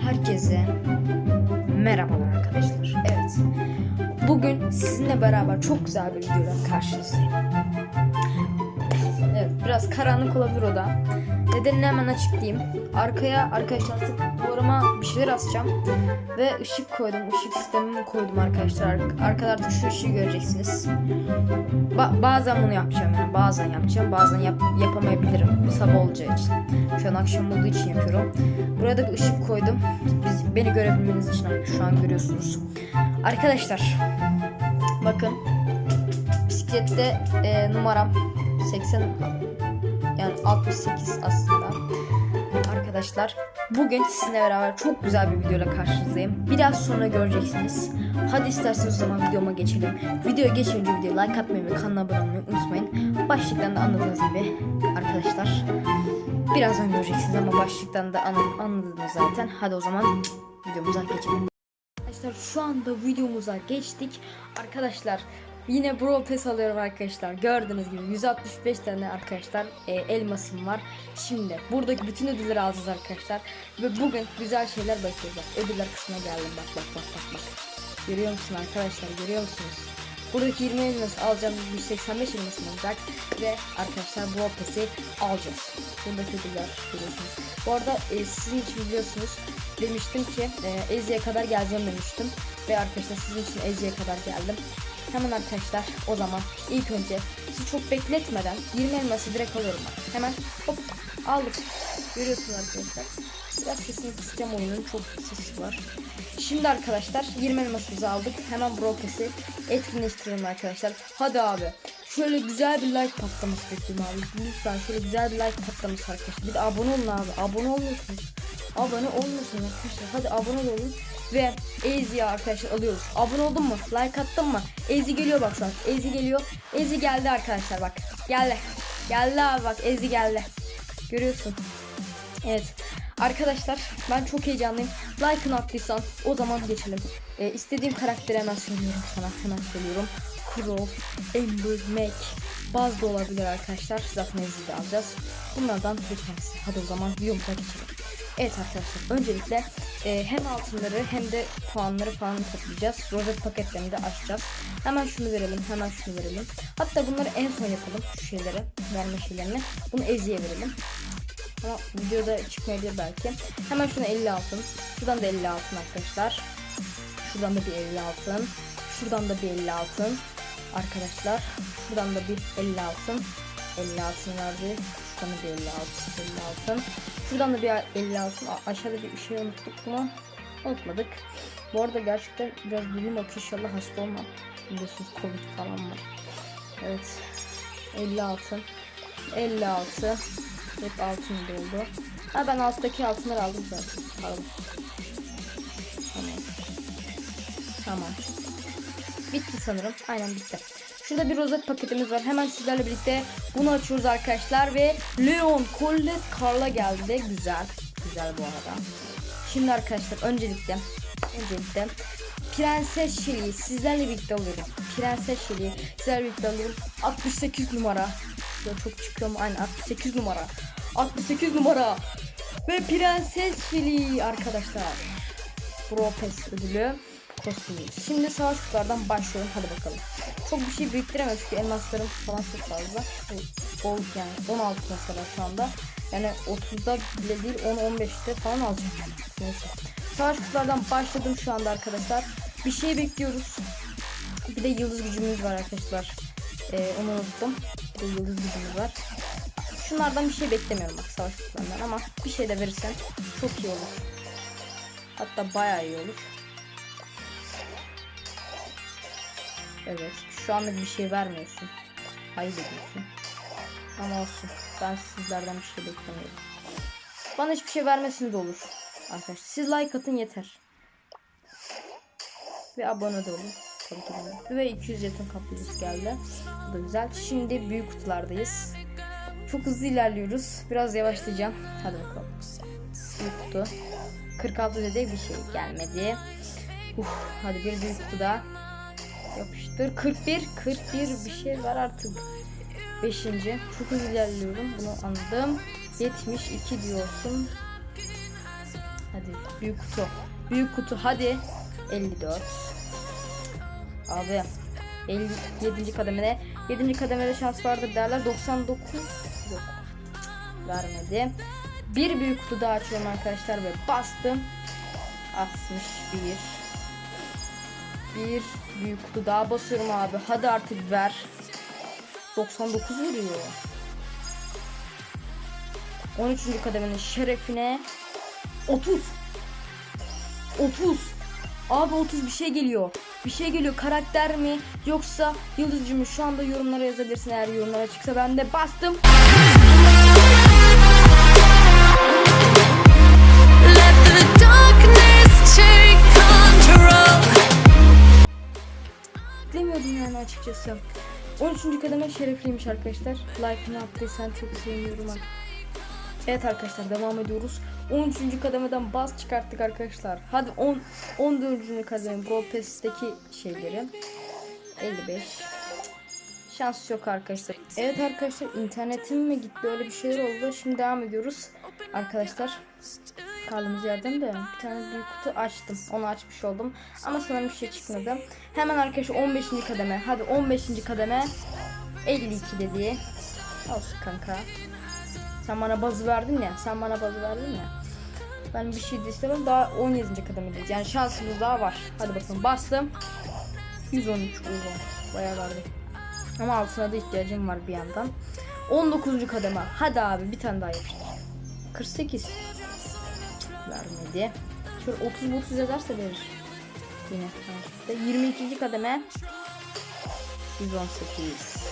Herkese merhabalar arkadaşlar. Evet. Bugün sizinle beraber çok güzel bir videoyla karşınızdayım. Evet, biraz karanlık olabilir o da. Nedenini hemen açıklayayım. Arkaya arkadaşlar duvarıma bir şeyler asacağım. Ve ışık koydum. ışık sistemimi koydum arkadaşlar. Ar- Arkada artık şu ışığı göreceksiniz. Ba- bazen bunu yapacağım yani. Bazen yapacağım. Bazen yap- yapamayabilirim. Sabah olacağı için. Şu an akşam olduğu için yapıyorum. Buraya da bir ışık koydum. Biz, beni görebilmeniz için şu an görüyorsunuz. Arkadaşlar bakın bisiklette e, numaram 80 yani 68 aslında. Arkadaşlar bugün sizinle beraber çok güzel bir videoyla karşınızdayım. Biraz sonra göreceksiniz. Hadi isterseniz o zaman videoma geçelim. Videoya geçmeden önce videoya like atmayı ve kanala abone olmayı unutmayın. Başlıktan da anladığınız gibi arkadaşlar birazdan göreceksiniz ama başlıktan da anla- anladınız zaten. Hadi o zaman videomuza geçelim. Arkadaşlar şu anda videomuza geçtik. Arkadaşlar yine Brawl Pass alıyorum arkadaşlar. Gördüğünüz gibi 165 tane arkadaşlar e, elmasım var. Şimdi buradaki bütün ödülleri alacağız arkadaşlar. Ve bugün güzel şeyler bakacağız. Ödüller kısmına geldim bak bak bak bak bak. Görüyor musun arkadaşlar görüyor musunuz? Buradaki 20 elması alacağım 185 elmasım olacak ve arkadaşlar Brawl Pass'i alacağız. Buradaki ödüller görüyorsunuz. Bu arada e, sizin için biliyorsunuz demiştim ki e, Ezi'ye kadar geleceğim demiştim. Ve arkadaşlar sizin için Ezi'ye kadar geldim. Hemen arkadaşlar o zaman ilk önce sizi çok bekletmeden 20 elması direkt alıyorum ben. Hemen hop aldık. Görüyorsunuz arkadaşlar. Biraz sesini kısacağım oyunun çok sesi var. Şimdi arkadaşlar 20 elmasımızı aldık. Hemen brokesi etkinleştirelim arkadaşlar. Hadi abi. Şöyle güzel bir like patlaması bekliyorum abi. Lütfen şöyle güzel bir like patlaması arkadaşlar. Bir de abone olun abi. Abone olmuyorsunuz. Abone olmuyorsunuz arkadaşlar. Hadi abone olun. Ve Ezi arkadaşlar alıyoruz. Abone oldun mu? Like attın mı? Ezi geliyor bak şu an. Ezi geliyor. Ezi geldi arkadaşlar bak. Geldi. Geldi abi bak Ezi geldi. Görüyorsun. Evet. Arkadaşlar ben çok heyecanlıyım. Like'ını attıysan o zaman geçelim. Ee, istediğim karakteri hemen söylüyorum sana. Hemen söylüyorum. Crow, Amber, Mac, Buzz da olabilir arkadaşlar. Zaten Ezi'yi alacağız. Bunlardan bir tanesi. Hadi o zaman videomuza geçelim. Evet arkadaşlar öncelikle e, hem altınları hem de puanları falan toplayacağız. Rozet paketlerini de açacağız. Hemen şunu verelim hemen şunu verelim. Hatta bunları en son yapalım şu şeyleri verme şeylerini. Bunu Ezi'ye verelim. Ama videoda çıkmayabilir belki. Hemen şuna 50 altın. Şuradan da 50 altın arkadaşlar. Şuradan da bir 50 altın. Şuradan da bir 50 altın. Arkadaşlar şuradan da bir 50 altın. 50 altın verdi. Şuradan da bir 50 altın. 50 altın. Şuradan da bir 50 altın. A- aşağıda bir şey unuttuk mu? Unutmadık. Bu arada gerçekten biraz burnum akıyor inşallah hasta olmam. Biliyorsunuz covid falan var. Evet. 50 altın. 56 hep altın doldu. Ha ben alttaki altınları aldım zaten. Pardon. Tamam. Tamam. Bitti sanırım. Aynen bitti. Şurada bir rozet paketimiz var. Hemen sizlerle birlikte bunu açıyoruz arkadaşlar ve Leon Colette Carla geldi. Güzel. Güzel bu arada. Şimdi arkadaşlar öncelikle öncelikle Prenses Shelly'i sizlerle birlikte alıyorum. Prenses Shelly'i sizlerle birlikte alıyorum. 68 numara. Ya çok çıkıyor mu? Aynen 68 numara. 68 numara. Ve Prenses Shelly arkadaşlar. Pro Pass ödülü kostümü. Şimdi savaş kutulardan başlıyorum. Hadi bakalım. Çok bir şey biriktiremem çünkü elmaslarım falan çok fazla. Bol yani 16 mesela şu anda. Yani 30'da bile değil 10-15'te falan alacağım. Neyse. Savaş kutulardan başladım şu anda arkadaşlar. Bir şey bekliyoruz. Bir de yıldız gücümüz var arkadaşlar. Ee, onu unuttum. Bir de yıldız gücümüz var. Şunlardan bir şey beklemiyorum bak savaş kutularından ama bir şey de verirsen çok iyi olur. Hatta bayağı iyi olur. Evet. Şu anlık bir şey vermiyorsun. Ayıp ediyorsun. Ama olsun. Ben sizlerden bir şey beklemiyorum. Bana hiçbir şey vermesiniz olur. Arkadaşlar siz like atın yeter. Ve abone de olun. Tabii ki. Ve 200 yakın kapımız geldi. Bu da güzel. Şimdi büyük kutulardayız. Çok hızlı ilerliyoruz. Biraz yavaşlayacağım. Hadi bakalım. Büyük kutu. 46 dedi bir şey gelmedi. Uf, hadi bir büyük kutu daha. Yapıştır. 41. 41 bir şey var artık. 5. Çok hızlı ilerliyorum. Bunu anladım. 72 diyorsun. Hadi büyük kutu. Büyük kutu hadi. 54. Abi 57. kademede 7. kademede şans vardır derler. 99 yok. Vermedi. Bir büyük kutu daha açıyorum arkadaşlar ve bastım. 61. Bir büyük kutu daha basıyorum abi. Hadi artık ver. 99 veriyor. 13. kademenin şerefine 30. 30. Abi 30 bir şey geliyor. Bir şey geliyor. Karakter mi yoksa yıldızcı mı? Şu anda yorumlara yazabilirsin eğer yorumlara çıksa. Ben de bastım. Açıkçası. 13. kademe şerefliymiş arkadaşlar. Like'ını attıysan çok seviniyorum. Evet arkadaşlar devam ediyoruz. 13. kademeden baz çıkarttık arkadaşlar. Hadi 10 14. kademe Brawl Pass'teki şeyleri. 55. Şans yok arkadaşlar. Evet arkadaşlar internetim mi gitti öyle bir şeyler oldu. Şimdi devam ediyoruz. Arkadaşlar kaldığımız yerden de bir tane büyük kutu açtım. Onu açmış oldum. Ama sanırım bir şey çıkmadı. Hemen arkadaşlar 15. kademe. Hadi 15. kademe 52 dedi. Olsun kanka. Sen bana bazı verdin ya. Sen bana bazı verdin ya. Ben bir şey de istemem. Daha 17. kademedeyiz. Yani şansımız daha var. Hadi bakalım bastım. 113 uzun. Bayağı verdi. Ama altına da ihtiyacım var bir yandan. 19. kademe. Hadi abi bir tane daha yapıştır. 48. Vermedi. Şöyle 30 30 yazarsa verir. Yine. Evet. 22. kademe. 118.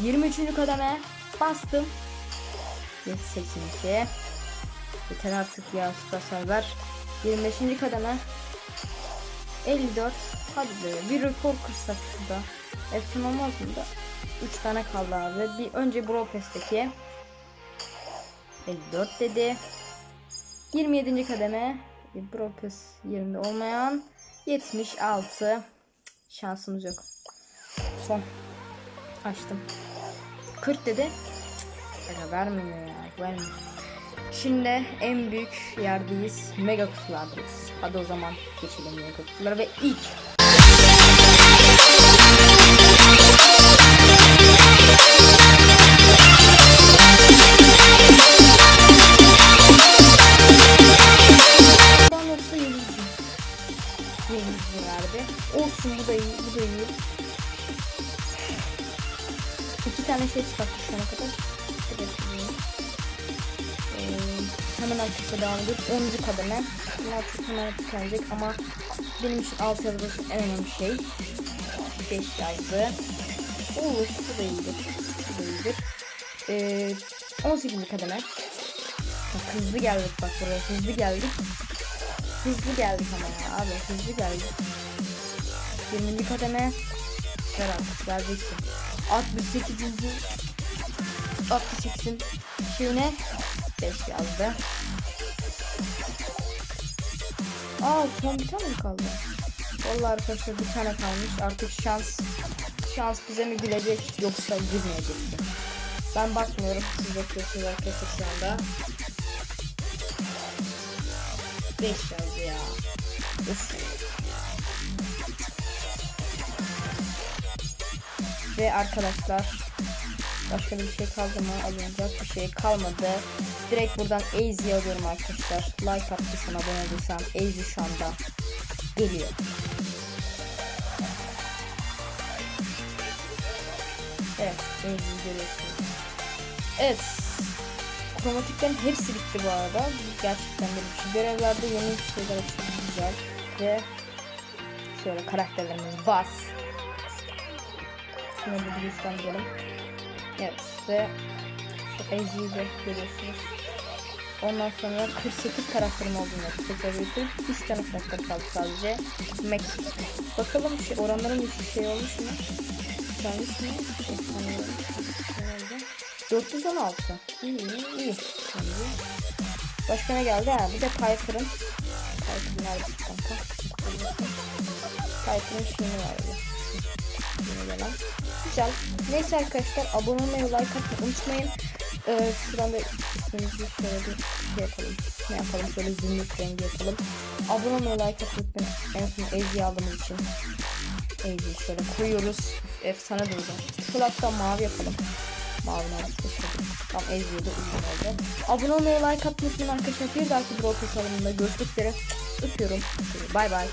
23. kademe. Bastım. 782. Yeter artık ya Supercell ver. 25. kademe. 54. Hadi be bir rekor kırsak şurada. Efsun olmaz mı da? 3 tane kaldı abi. Bir önce Brawl Pass'teki 54 dedi. 27. kademe. Brawl Pass yerinde olmayan 76. Şansımız yok. Son. Açtım. 40 dedi. Aga vermiyor ya. Vermiyor. Şimdi en büyük yerdeyiz. Mega kutulardayız. Hadi o zaman geçelim mega kutulara ve ilk Olsun bu da iyi, bu da iyi. Tane şey çıkarttık şu ana kadar. Ee, hemen arkadaşlar devam ediyoruz. 10. kademe. Bunlar çok hemen tükenecek ama benim için alt yazısı en önemli şey. 5 yazdı. Olur, bu da iyidir. Bu da iyidir. Ee, 18. kademe. Bak, hızlı geldik bak buraya hızlı geldik. Hızlı geldik ama ya abi hızlı geldik. 20. kademe. Ver artık vereceksin. 68. 68'in şeyine 5 yazdı. Aa son bir tane mi kaldı? Vallahi arkadaşlar bir tane kalmış. Artık şans şans bize mi gülecek yoksa girmeyecek mi? Ben bakmıyorum. Siz bakıyorsunuz arkadaşlar şu anda. 5 yazdı ya. Of. Ve arkadaşlar başka bir şey kaldı mı? Alınacak bir şey kalmadı. Direkt buradan Easy alıyorum arkadaşlar. Like attıysan abone olduysan Easy şu anda geliyor. Evet Easy görüyorsunuz. Evet kromatiklerin hepsi bitti bu arada. Gerçekten bir şey. Görevlerde yeni şeyler çok güzel. Ve şöyle karakterlerimiz bas. Şunu bir güçlendirelim. Evet ve şu Ezi'yi de görüyorsunuz. Ondan sonra 48 karakterim olduğunu tekrar 3 tane karakter kaldı sadece. Max. Bakalım şey, oranların bir şey olmuş mu? Gelmiş mi? Herhalde. 416. İyi iyi iyi. Şimdi. Başka ne geldi? Ha, bir de Piper'ın. Piper'ın nerede? Titan'ın şeyini var öyle. Yine gelen. Güzel. Neyse arkadaşlar abone olmayı like atmayı unutmayın. Ee, şuradan da ismimizi şöyle şey yapalım. Ne yapalım? Şöyle zümrüt rengi yapalım. Abone olmayı like atmayı unutmayın. En son Ezgi aldığımız için. Ezgi şöyle koyuyoruz. Efsane. Şöyle hatta mavi yapalım. Mavi nerede? Tam Ezgi'ye de uygun oldu. Abone olmayı like atmayı unutmayın arkadaşlar. Bir dahaki Pass alımında görüşmek üzere. Öpüyorum. Bay bay.